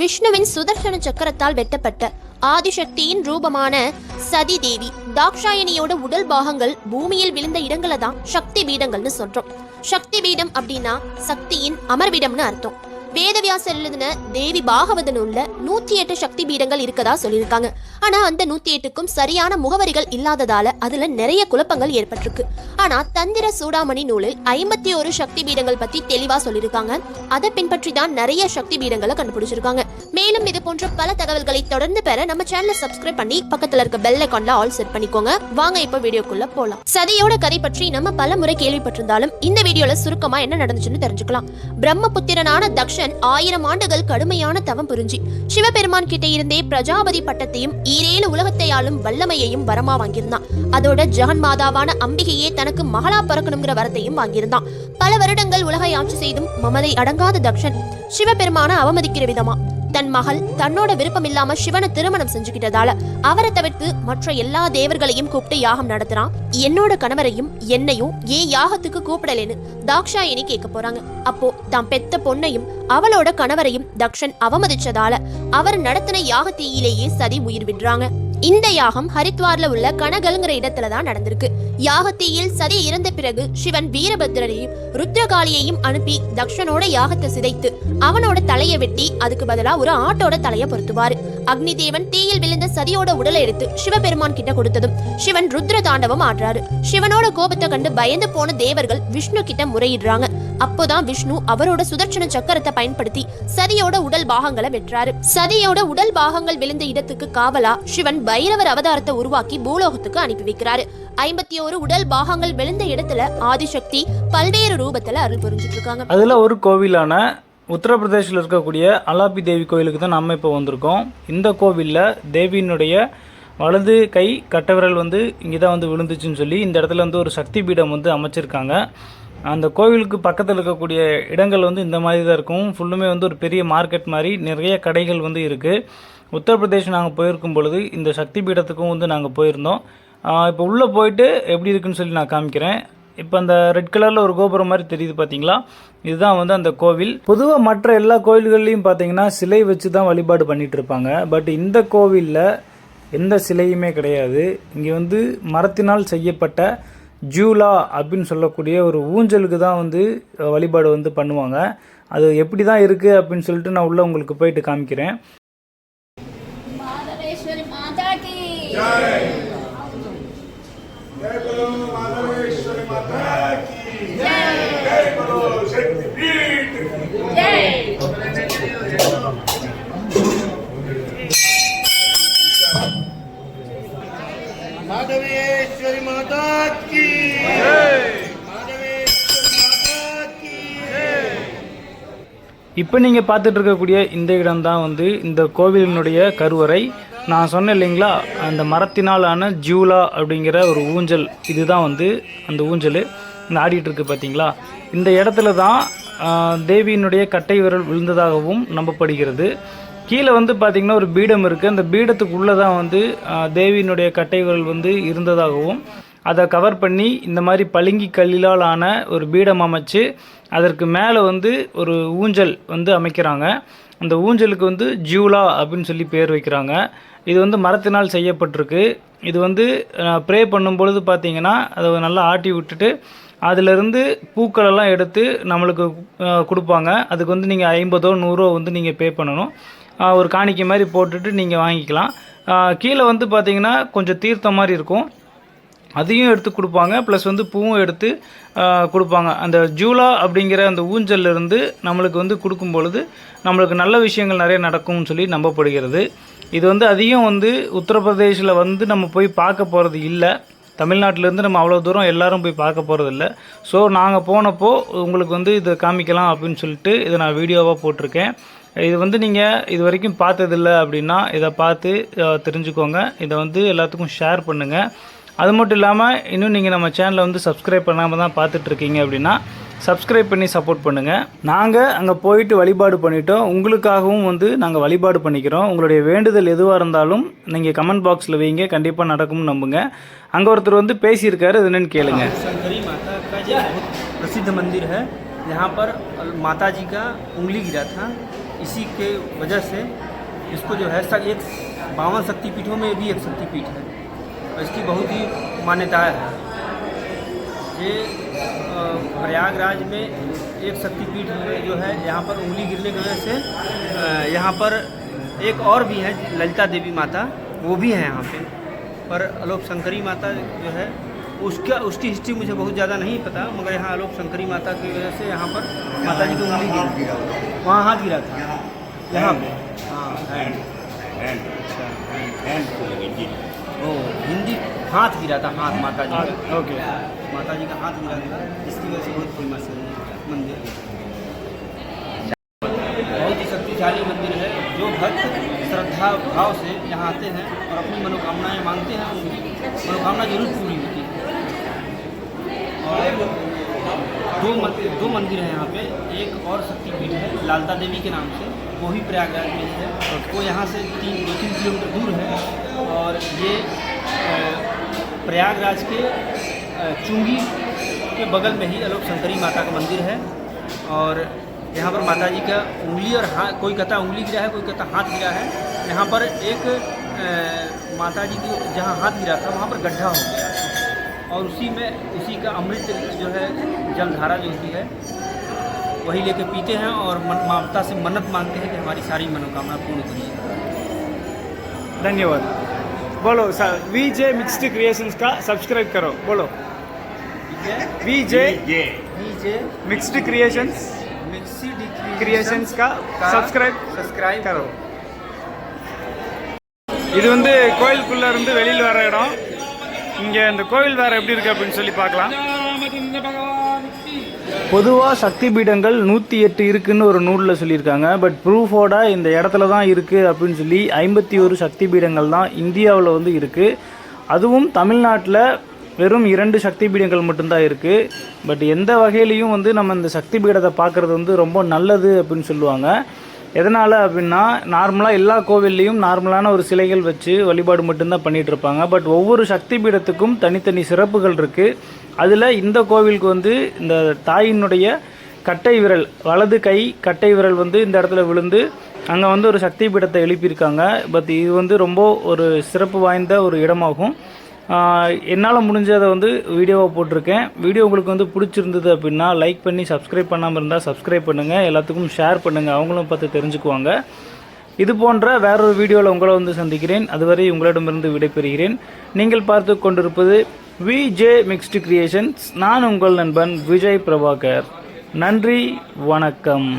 விஷ்ணுவின் சுதர்சன சக்கரத்தால் வெட்டப்பட்ட ஆதிசக்தியின் ரூபமான சதி தேவி தாக்ஷாயணியோட உடல் பாகங்கள் பூமியில் விழுந்த இடங்களை தான் சக்தி பீடங்கள்னு சொல்றோம். சக்தி பீடம் அப்படின்னா சக்தியின் அமர்விடம்னு அர்த்தம். வேதவியாசர் எழுதின தேவி பாகவத நூல்ல நூத்தி எட்டு சக்தி பீடங்கள் இருக்கதா சொல்லியிருக்காங்க. ஆனா அந்த நூத்தி எட்டுக்கும் சரியான முகவரிகள் இல்லாததால அதுல நிறைய குழப்பங்கள் ஏற்பட்டிருக்கு. ஆனா தந்திர சூடாமணி நூலில் ஐம்பத்தி ஒரு சக்தி பீடங்கள் பத்தி தெளிவா சொல்லியிருக்காங்க. அதை பின்பற்றி தான் நிறைய சக்தி பீடங்களை கண்டுபிடிச்சிருக்காங்க. மேலும் இது போன்ற பல தகவல்களை தொடர்ந்து பெற நம்ம சேனலை சப்ஸ்கிரைப் பண்ணி பக்கத்துல இருக்க பெல் அக்கௌண்ட்ல ஆல் செட் பண்ணிக்கோங்க. வாங்க இப்ப வீடியோக்குள்ள போலாம். சதியோட கதை பற்றி நம்ம பல முறை கேள்விப்பட்டிருந்தாலும் இந்த வீடியோல சுருக்கமா என்ன நடந்துச்சுன்னு தெரிஞ்சுக்கலாம். பிரம்மபுத்திரனான புருஷன் ஆயிரம் ஆண்டுகள் கடுமையான தவம் புரிஞ்சி. சிவபெருமான் கிட்ட இருந்தே பிரஜாபதி பட்டத்தையும் ஈரேழு உலகத்தையாலும் வல்லமையையும் வரமா வாங்கியிருந்தான். அதோட ஜெகன் மாதாவான அம்பிகையே தனக்கு மகளா பிறக்கணுங்கிற வரத்தையும் வாங்கியிருந்தான். பல வருடங்கள் உலகை ஆட்சி செய்தும் மமதை அடங்காத தக்ஷன் சிவபெருமான அவமதிக்கிற விதமா. தன் மகள் தன்னோட விருப்பம் இல்லாம சிவனை திருமணம் செஞ்சுக்கிட்டதால அவரை தவிர்த்து மற்ற எல்லா தேவர்களையும் கூப்பிட்டு யாகம் நடத்துறான். என்னோட கணவரையும் என்னையும் ஏன் யாகத்துக்கு கூப்பிடலேன்னு தாக்ஷாயினி கேட்க போறாங்க. அப்போ தான் பெத்த பொண்ணையும் அவளோட கணவரையும் தக்ஷன் அவமதிச்சதால அவர் நடத்தின யாகத்தீயிலேயே சதி உயிர் விடுறாங்க. இந்த யாகம் ஹரித்வார்ல உள்ள கனகல்ங்கிற இடத்துல தான் நடந்திருக்கு. யாகத்தீயில் சதி இறந்த பிறகு சிவன் வீரபத்ரனையும் ருத்ரகாளியையும் அனுப்பி தக்ஷனோட யாகத்தை சிதைத்து அவனோட தலையை வெட்டி அதுக்கு பதிலா ஒரு ஆட்டோட தலைய பொருத்துவாரு. அக்னி தேவன் தீயில் விழுந்த சதியோட உடலை எடுத்து சிவபெருமான் கிட்ட கொடுத்ததும் சிவன் ருத்ர தாண்டவம் ஆடுறாரு சிவனோட கோபத்தை கண்டு பயந்து போன தேவர்கள் விஷ்ணு கிட்ட முறையிடுறாங்க. அப்போதான் விஷ்ணு அவரோட சுதர்சன சக்கரத்தை பயன்படுத்தி சதியோட உடல் பாகங்களை வெட்டுறாரு. சதியோட உடல் பாகங்கள் விழுந்த இடத்துக்கு காவலா சிவன் பைரவர் அவதாரத்தை உருவாக்கி பூலோகத்துக்கு அனுப்பி வைக்கிறாரு. ஐம்பத்தி ஒரு உடல் பாகங்கள் விழுந்த இடத்துல ஆதிசக்தி பல்வேறு ரூபத்துல அருள் புரிஞ்சிட்டு இருக்காங்க. அதில் ஒரு கோவிலான உத்தரப்பிரதேசில் இருக்கக்கூடிய அலாபி தேவி கோவிலுக்கு தான் நம்ம இப்போ வந்திருக்கோம். இந்த கோவிலில் தேவியினுடைய வலது கை கட்டவிரல் வந்து இங்கே தான் வந்து விழுந்துச்சுன்னு சொல்லி இந்த இடத்துல வந்து ஒரு சக்தி பீடம் வந்து அமைச்சிருக்காங்க. அந்த கோவிலுக்கு பக்கத்தில் இருக்கக்கூடிய இடங்கள் வந்து இந்த மாதிரி தான் இருக்கும். ஃபுல்லுமே வந்து ஒரு பெரிய மார்க்கெட் மாதிரி நிறைய கடைகள் வந்து இருக்குது உத்தரப்பிரதேஷ் நாங்கள் போயிருக்கும் பொழுது இந்த சக்தி பீடத்துக்கும் வந்து நாங்கள் போயிருந்தோம். இப்போ உள்ளே போயிட்டு எப்படி இருக்குன்னு சொல்லி நான் காமிக்கிறேன். இப்போ அந்த ரெட் கலரில் ஒரு கோபுரம் மாதிரி தெரியுது பார்த்தீங்களா இதுதான் வந்து அந்த கோவில். பொதுவாக மற்ற எல்லா கோவில்கள்லையும் பார்த்தீங்கன்னா சிலை வச்சு தான் வழிபாடு பண்ணிகிட்டு இருப்பாங்க. பட் இந்த கோவிலில் எந்த சிலையுமே கிடையாது. இங்கே வந்து மரத்தினால் செய்யப்பட்ட ஜூலா அப்படின்னு சொல்லக்கூடிய ஒரு ஊஞ்சலுக்கு தான் வந்து வழிபாடு வந்து பண்ணுவாங்க. அது எப்படி தான் இருக்குது அப்படின்னு சொல்லிட்டு நான் உள்ளே உங்களுக்கு போயிட்டு காமிக்கிறேன். இப்போ நீங்கள் பார்த்துட்டு இருக்கக்கூடிய இந்த இடம் தான் வந்து இந்த கோவிலினுடைய கருவறை. நான் சொன்னேன் இல்லைங்களா? அந்த மரத்தினாலான ஜூலா அப்படிங்கிற ஒரு ஊஞ்சல். இதுதான் வந்து அந்த ஊஞ்சல். இந்த ஆடிட்டு பார்த்தீங்களா இந்த இடத்துல தான் தேவியினுடைய கட்டை விரல் விழுந்ததாகவும் நம்பப்படுகிறது. கீழே வந்து பார்த்திங்கன்னா ஒரு பீடம் இருக்குது அந்த பீடத்துக்குள்ளே தான் வந்து தேவியினுடைய கட்டை விரல் வந்து இருந்ததாகவும் அதை கவர் பண்ணி இந்த மாதிரி பளிங்கி கல்லிலால் ஆன ஒரு பீடம் அமைச்சு அதற்கு மேலே வந்து ஒரு ஊஞ்சல் வந்து அமைக்கிறாங்க. அந்த ஊஞ்சலுக்கு வந்து ஜூலா அப்படின்னு சொல்லி பேர் வைக்கிறாங்க. இது வந்து மரத்தினால் செய்யப்பட்டிருக்கு. இது வந்து ப்ரே பண்ணும் பொழுது பார்த்தீங்கன்னா அதை நல்லா ஆட்டி விட்டுட்டு அதிலிருந்து பூக்களெல்லாம் எடுத்து நம்மளுக்கு கொடுப்பாங்க. அதுக்கு வந்து நீங்கள் ஐம்பதோ நூறோ வந்து நீங்கள் பே பண்ணணும். ஒரு காணிக்கை மாதிரி போட்டுட்டு நீங்கள் வாங்கிக்கலாம். கீழே வந்து பார்த்தீங்கன்னா கொஞ்சம் தீர்த்த மாதிரி இருக்கும். அதையும் எடுத்து கொடுப்பாங்க. ப்ளஸ் வந்து பூவும் எடுத்து கொடுப்பாங்க. அந்த ஜூலா அப்படிங்கிற அந்த ஊஞ்சல்லிருந்து நம்மளுக்கு வந்து கொடுக்கும் பொழுது நம்மளுக்கு நல்ல விஷயங்கள் நிறைய நடக்கும்னு சொல்லி நம்பப்படுகிறது. இது வந்து அதிகம் வந்து உத்தரப்பிரதேசில் வந்து நம்ம போய் பார்க்க போகிறது இல்லை. தமிழ்நாட்டிலேருந்து நம்ம அவ்வளோ தூரம் எல்லோரும் போய் பார்க்க போகிறது இல்லை. ஸோ நாங்கள் போனப்போ உங்களுக்கு வந்து இதை காமிக்கலாம் அப்படின்னு சொல்லிட்டு இதை நான் வீடியோவாக போட்டிருக்கேன். இது வந்து நீங்கள் இது வரைக்கும் பார்த்ததில்ல அப்படின்னா இதை பார்த்து தெரிஞ்சுக்கோங்க. இதை வந்து எல்லாத்துக்கும் ஷேர் பண்ணுங்கள் அது மட்டும் இல்லாமல் இன்னும் நீங்கள் நம்ம சேனலை வந்து சப்ஸ்கிரைப் பண்ணாமல் தான் பார்த்துட்டு இருக்கீங்க அப்படின்னா சப்ஸ்கிரைப் பண்ணி சப்போர்ட் பண்ணுங்கள் நாங்கள் அங்கே போயிட்டு வழிபாடு பண்ணிட்டோம் உங்களுக்காகவும் வந்து நாங்கள் வழிபாடு பண்ணிக்கிறோம் உங்களுடைய வேண்டுதல் எதுவாக இருந்தாலும் நீங்கள் கமெண்ட் பாக்ஸில் வைங்க கண்டிப்பாக நடக்கும்னு நம்புங்க அங்கே ஒருத்தர் வந்து பேசியிருக்காரு அது என்னன்னு கேளுங்க शंकरी माता का जो बहुत प्रसिद्ध मंदिर है यहाँ पर माता जी का उंगली गिरा था इसी के वजह से इसको जो है सब एक बावन शक्तिपीठों में भी एक शक्तिपीठ है और इसकी बहुत ही मान्यताएँ है ये प्रयागराज में एक शक्तिपीठ जो है यहाँ पर उंगली गिरने की वजह से यहाँ पर एक और भी है ललिता देवी माता वो भी है यहाँ पे पर अलोक शंकरी माता जो है उसका उसकी हिस्ट्री मुझे बहुत ज़्यादा नहीं पता मगर यहाँ अलोक शंकरी माता की वजह से यहाँ पर माता जी की उंगली गिरा वहाँ हाथ गिरा था यहाँ पे हाँ अच्छा हिंदी हाथ गिरा था हाथ माता जी का ओके। माता जी का हाथ गिरा था इसकी वजह से बहुत फ़ेमस है मंदिर। बहुत ही शक्तिशाली मंदिर है जो भक्त श्रद्धा भाव से यहाँ आते हैं और अपनी मनोकामनाएँ मांगते हैं उनकी। मनोकामना ज़रूर पूरी होती है। और दो मंदिर दो मंदिर हैं यहाँ पे। एक और शक्तिपीठ है लालता देवी के नाम से। वो भी प्रयागराज में ही है। वो यहाँ से तीन दो तीन किलोमीटर दूर है। और ये प्रयागराज के चुंगी के बगल में ही अलोक शंकरी माता का मंदिर है। और यहाँ पर माता जी का उंगली और हाथ कोई कहता उंगली गिरा है कोई कहता हाथ गिरा है। यहाँ पर एक माता जी की जहाँ हाथ गिरा था वहाँ पर गड्ढा हो गया और उसी में उसी का अमृत जो है जलधारा जो होती है वही लेके पीते हैं और मन, माता से मन्नत मांगते हैं कि हमारी सारी मनोकामना पूर्ण करिए धन्यवाद बोलो वी जे मिक्स्ड क्रिएशंस का सब्सक्राइब करो बोलो V J DJ mixed creations mixed creations का सब्सक्राइब सब्सक्राइब करो இது வந்து கோயிலுக்குள்ள இருந்து வெளியில் வர இடம் இங்கே இந்த கோவில் வேறு எப்படி இருக்கு அப்படின்னு சொல்லி பார்க்கலாம். பொதுவாக சக்தி பீடங்கள் நூற்றி எட்டு இருக்குன்னு ஒரு நூலில் சொல்லியிருக்காங்க. பட் ப்ரூஃபோட இந்த இடத்துல தான் இருக்குது அப்படின்னு சொல்லி ஐம்பத்தி ஒரு சக்தி பீடங்கள் தான் இந்தியாவில் வந்து இருக்குது அதுவும் தமிழ்நாட்டில் வெறும் இரண்டு சக்தி பீடங்கள் மட்டும்தான் இருக்குது பட் எந்த வகையிலையும் வந்து நம்ம இந்த சக்தி பீடத்தை பார்க்குறது வந்து ரொம்ப நல்லது அப்படின்னு சொல்லுவாங்க. எதனால் அப்படின்னா நார்மலாக எல்லா கோவில்லையும் நார்மலான ஒரு சிலைகள் வச்சு வழிபாடு மட்டும்தான் பண்ணிகிட்டு இருப்பாங்க. பட் ஒவ்வொரு சக்தி பீடத்துக்கும் தனித்தனி சிறப்புகள் இருக்குது அதில் இந்த கோவிலுக்கு வந்து இந்த தாயினுடைய கட்டை விரல் வலது கை கட்டை விரல் வந்து இந்த இடத்துல விழுந்து அங்கே வந்து ஒரு சக்தி பீடத்தை எழுப்பியிருக்காங்க. பட் இது வந்து ரொம்ப ஒரு சிறப்பு வாய்ந்த ஒரு இடமாகும். என்னால் முடிஞ்சதை வந்து வீடியோவை போட்டிருக்கேன். வீடியோ உங்களுக்கு வந்து பிடிச்சிருந்தது அப்படின்னா லைக் பண்ணி சப்ஸ்கிரைப் பண்ணாமல் இருந்தால் சப்ஸ்கிரைப் பண்ணுங்கள் எல்லாத்துக்கும் ஷேர் பண்ணுங்கள் அவங்களும் பார்த்து தெரிஞ்சுக்குவாங்க. இது போன்ற வேறொரு வீடியோவில் உங்களை வந்து சந்திக்கிறேன். அதுவரை உங்களிடமிருந்து விடைபெறுகிறேன். நீங்கள் பார்த்து கொண்டிருப்பது விஜே மிக்ஸ்டு கிரியேஷன்ஸ் நான் உங்கள் நண்பன் விஜய் பிரபாகர். நன்றி வணக்கம்.